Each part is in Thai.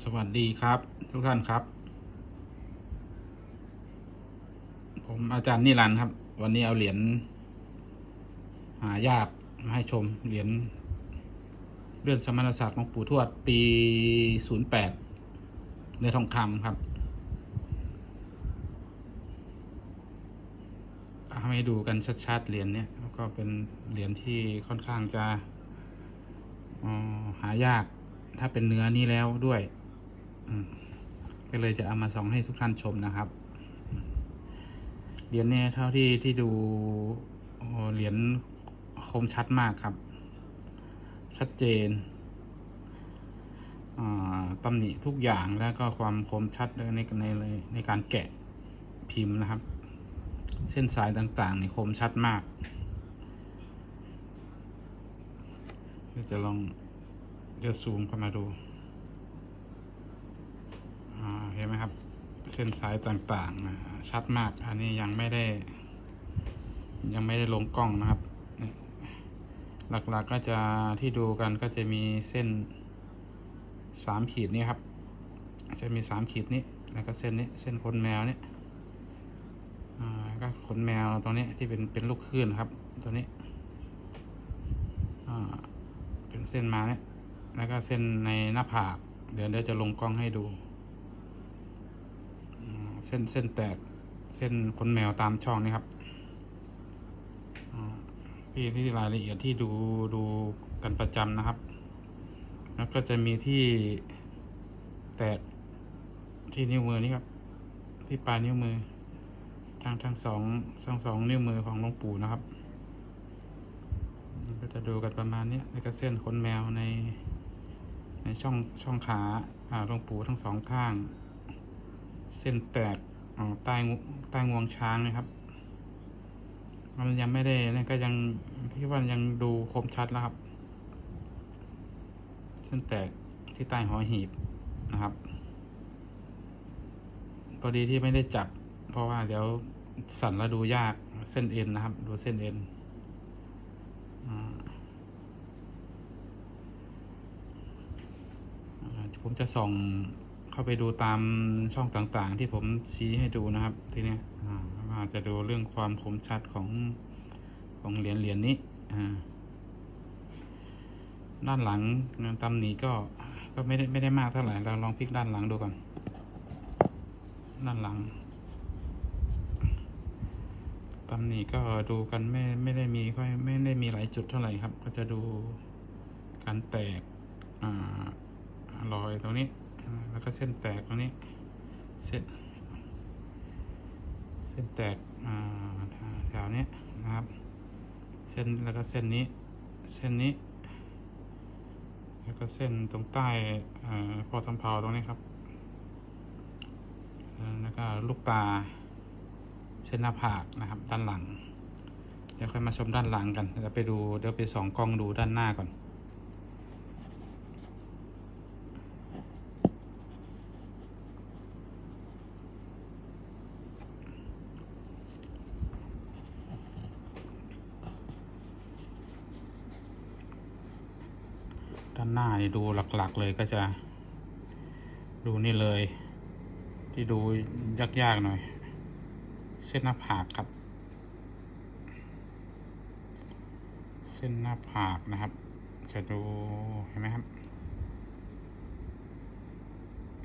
สวัสดีครับ ทุกท่านครับ ผมอาจารย์นิรันดร์ครับ วันนี้เอาเหรียญหายากมาให้ชมเหรียญเลื่อนสมณศักดิ์หลวงปู่ทวดปีศูนย์แปดเนื้อทองคำครับเอาให้ดูกันชัดๆเหรียญเนี้ยแล้วก็เป็นเหรียญที่ค่อนข้างจะหายากถ้าเป็นเนื้อนี้แล้วด้วย ก็เลยจะเอามาส่องให้ทุกท่านชมนะครับ เหรียญเนี่ยเท่าที่ที่ดูเหรียญคมชัดมากครับ ชัดเจนตำหนิทุกอย่างแล้วก็ความคมชัดในในในในการแกะพิมพ์นะครับ เส้นสายต่างๆในคมชัดมากจะลองจะซูมเข้ามาดู เห็นไหมครับ เส้นสายต่างๆ ชัดมาก อันนี้ยังไม่ได้ ยังไม่ได้ลงกล้องนะครับ หลักๆกก็จะที่ดูกันก็จะมีเส้นสามขีดนี้ครับ จะมีสามขีดนี้ แล้วก็เส้นนี้ เส้นขนแมวเนี่ยก็ขนแมวตรงนี้ที่เป็นเป็นลูกคลื่นครับ ตัวนี้เป็นเส้นมาเนี่ยแล้วก็เส้นในหน้าผาก เดี๋ยวเดี๋ยวจะลงกล้องให้ดู เส้นเส้นแตกเส้นขนแมวตามช่องนี้ครับที่ที่รายละเอียดที่ดูดูกันประจำนะครับ แล้วก็จะมีที่แตกที่นิ้วมือนี่ครับ ที่ปลายนิ้วมือ ทั้งทั้งสองทั้งสองนิ้วมือของหลวงปู่นะครับก็จะดูกันประมาณนี้แล้วก็เส้นขนแมวในในช่องช่องขาอ่าหลวงปู่ทั้งสองข้าง เส้นแตกอ่าใต้งูใต้งวงช้างนะครับ มันยังไม่ได้นั่ก็ยังพี่ว่ายังดูคมชัดแล้วครับ เส้นแตกที่ใต้หัวหีบนะครับพอดีที่ไม่ได้จับ เพราะว่าเดี๋ยวสั่นแล้วดูยากเส้นเอ็นนะครับ ดูเส้นเอ็นผมจะส่อง เข้าไปดูตามช่องต่างๆ ที่ผมชี้ให้ดูนะครับ ทีนี้ยอ่าอาจจะดูเรื่องความคมชัดของของเหรียญเหรียญนี้อ่าด้านหลังตำหนิก็ก็ไม่ได้ไม่ได้มากเท่าไหร่เราลองพลิกด้านหลังดูก่อนด้านหลังตำหนิก็ดูกันไม่ไม่ได้มีค่อยไม่ได้มีหลายจุดเท่าไหร่ครับ ก็จะดูการแตกอ่ารอยตรงนี้ แล้วก็เส้นแตกตรงนี้ เส้น เส้นแตกแถวเนี้ยนะครับ เส้นแล้วก็เส้นนี้ เส้นนี้ แล้วก็เส้นตรงใต้พอสำเพาตรงนี้ครับ แล้วก็ลูกตา เส้นหน้าผากนะครับ ด้านหลัง เดี๋ยวค่อยมาชมด้านหลังกัน เดี๋ยวไปดู เดี๋ยวไปสองกล้องดูด้านหน้าก่อน ด้านหน้านี่ดูหลักๆเลยก็จะ ดูนี่เลย ที่ดูยากๆหน่อย เส้นหน้าผากครับ เส้นหน้าผากนะครับ จะดูเห็นไหมครับ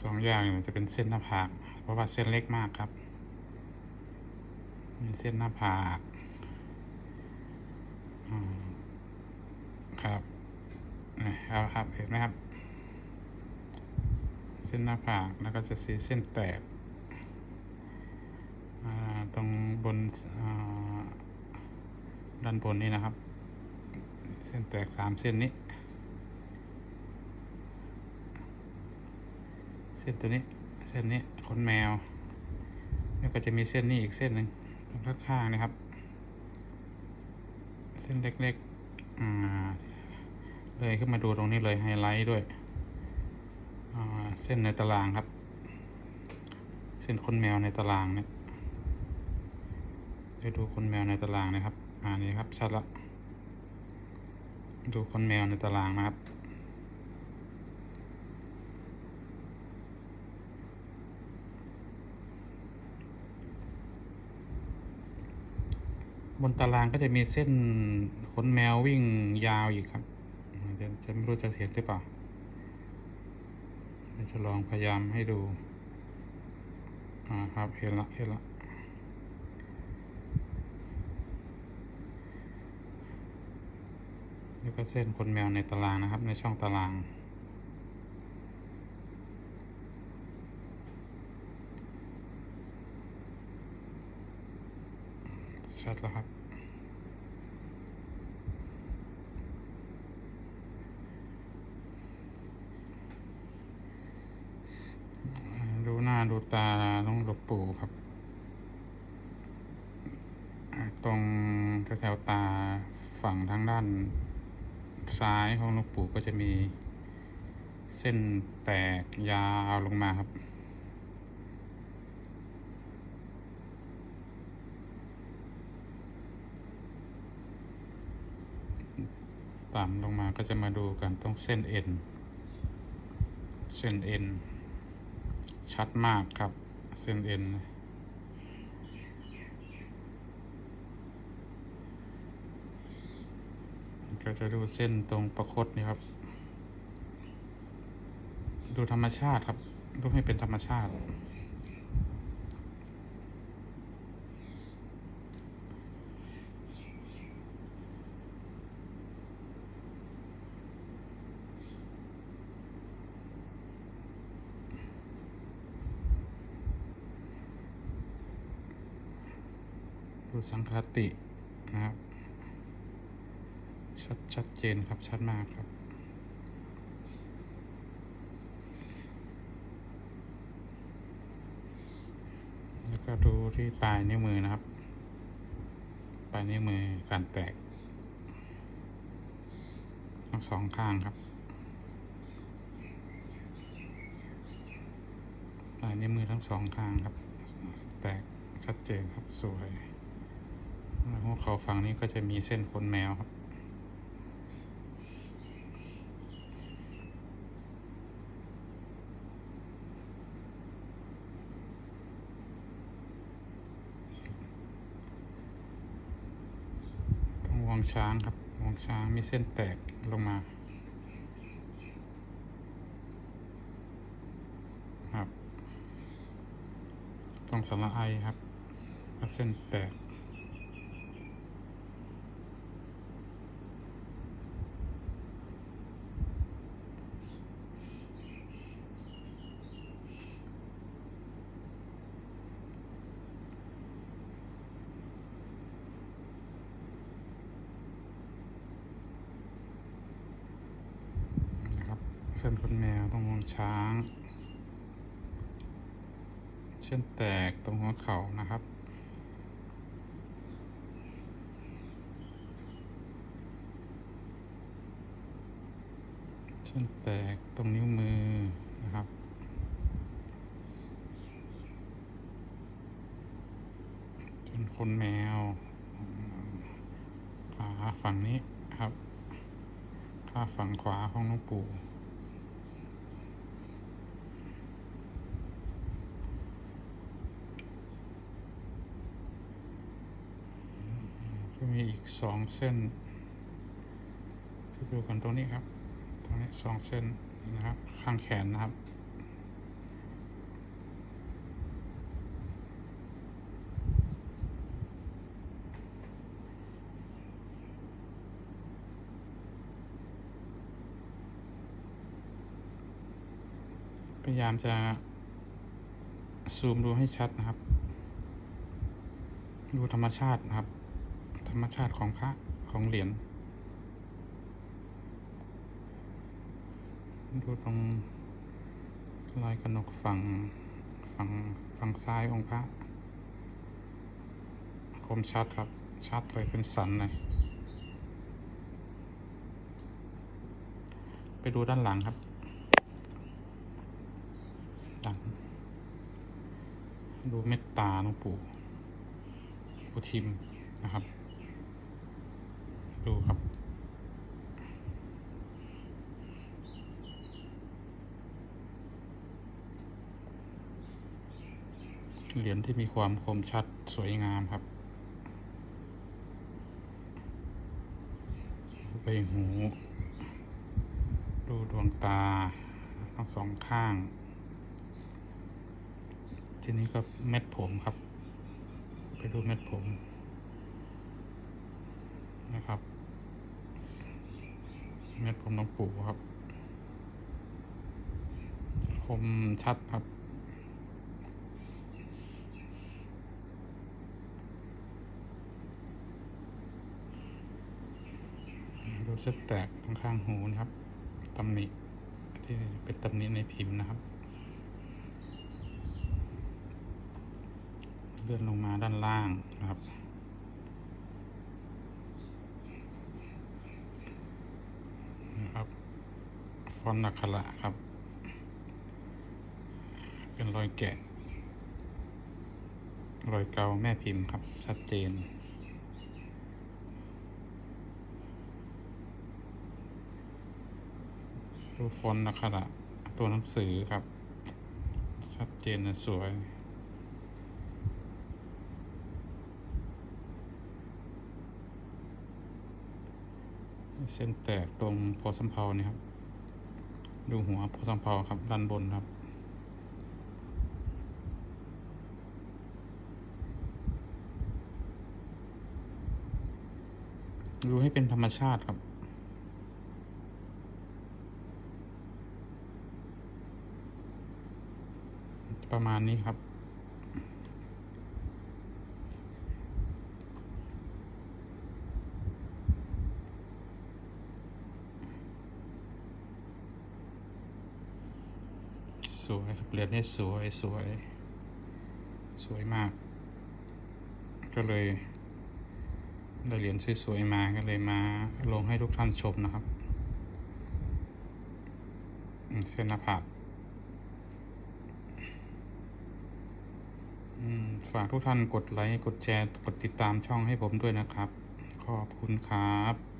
สองอย่างเนี่ยจะเป็นเส้นหน้าผากเพราะว่าเส้นเล็กมากครับมีเส้นหน้าผากครับ เอาครับเห็นไหมครับ เส้นหน้าผากแล้วก็จะสีเส้นแตกตรงบนด้านบนนี้นะครับ เส้นแตกสามเส้นนี้ เส้นตัวนี้เส้นนี้ขนแมว แล้วก็จะมีเส้นนี้อีกเส้นหนึ่งตรงข้างๆนะครับ เส้นเล็กๆอ่า เลยขึ้นมาดูตรงนี้เลยไฮไลท์ด้วย เส้นในตารางครับ เส้นคนแมวในตารางเนี่ยจะดูคนแมวในตารางนะครับอ่านี้ครับชัดละ ดูคนแมวในตารางนะครับบนตารางก็จะมีเส้นขนแมววิ่งยาวอีกครับ เดี๋ยวจะไม่รู้จะเห็นหรือเปล่าจะลองพยายามให้ดูอ่าครับเห็นละเห็นละนี่ก็เส้นขนแมวในตารางนะครับ ในช่องตารางชัดแล้วครับ ดูหน้าดูตาน้องหลวง ปู่ครับ ตรงแถวตาฝั่งทางด้านซ้ายของหลวงปู่ก็จะมีเส้นแตกยาวลงมาครับ ต่ำลงมาก็จะมาดูกันตรงเส้นเอ็น เส้นเอ็น ชัดมากครับ เส้นเอ็นก็จะดูเส้นตรงประคตนี่ครับ ดูธรรมชาติครับ ดูให้เป็นธรรมชาติูสังคตินะครับ ชัดชัดเจนครับชัดมากครับแล้วก็ดูที่ปลายนิ้วมือนะครับ ปลายนิ้วมือการแตกทั้งสองข้างครับ ปลายนิ้วมือทั้งสองข้างครับ แตกชัดเจนครับสวย หัวเขาฝั่งนี้ก็จะมีเส้นขนแมวครับ ตรงงวงช้างครับ วงช้างมีเส้นแตกลงมาครับ ตรงสระไอครับเส้นแตก นะครับ เส้นขนแมวตรงงวงช้างเส้นแตกตรงหัวเข่านะครับเส้นแตกตรงนิ้วมือนะครับเส้นขนแมวขาฝั่งนี้ครับขาฝั่งขวาของหลวงปู่ ก็มีอีก สองเส้นที่ดูกันตรงนี้ครับ ตรงนี้สองเส้นนะครับ ข้างแขนนะครับ พยายามจะซูมดูให้ชัดนะครับ ดูธรรมชาตินะครับ รรมชาติของพระของเหรียญดูตรงรอยกระหนกฝั่งฝั่งฝั่งซ้ายองค์พระคมชัดครับ ชัดเลยเป็นสันเลยไปดูด้านหลังครับหลังดูเมตตาหลวงปู่ปู่ทิมนะครับ ดูครับ เหรียญที่มีความคมชัดสวยงามครับหู ดูดวงตา ทั้งสองข้าง ทีนี้ก็เม็ดผมครับ ไปดูเม็ดผมนะครับ เม็ดผมน้องปู่ครับ คมชัดครับ ดูเส้นแตกตรงข้างหูนะครับตำหนิที่เป็นตำหนิในพิมพ์นะครับ เลื่อนลงมาด้านล่างนะครับนะครับ ฟอนต์นักขระครับ เป็นรอยแกะ รอยเกาแม่พิมพ์ครับ ชัดเจนดูฟอนต์นักขระตัวหนังสือครับ ชัดเจนนะสวยเส้นแตกตรงโพสัมเพานี่ครับ ดูหัวโพสัมเพาครับด้านบนครับ ดูให้เป็นธรรมชาติครับประมาณนี้ครับ สวยครับเรียนให้สวยสวย สวยมาก ก็เลยได้เหรียญสวยๆมาก็เลยมาลงให้ทุกท่านชมนะครับเส้นหน้าผากฝากทุกท่านกดไลค์ กดแชร์ กดติดตามช่องให้ผมด้วยนะครับ ขอบคุณครับ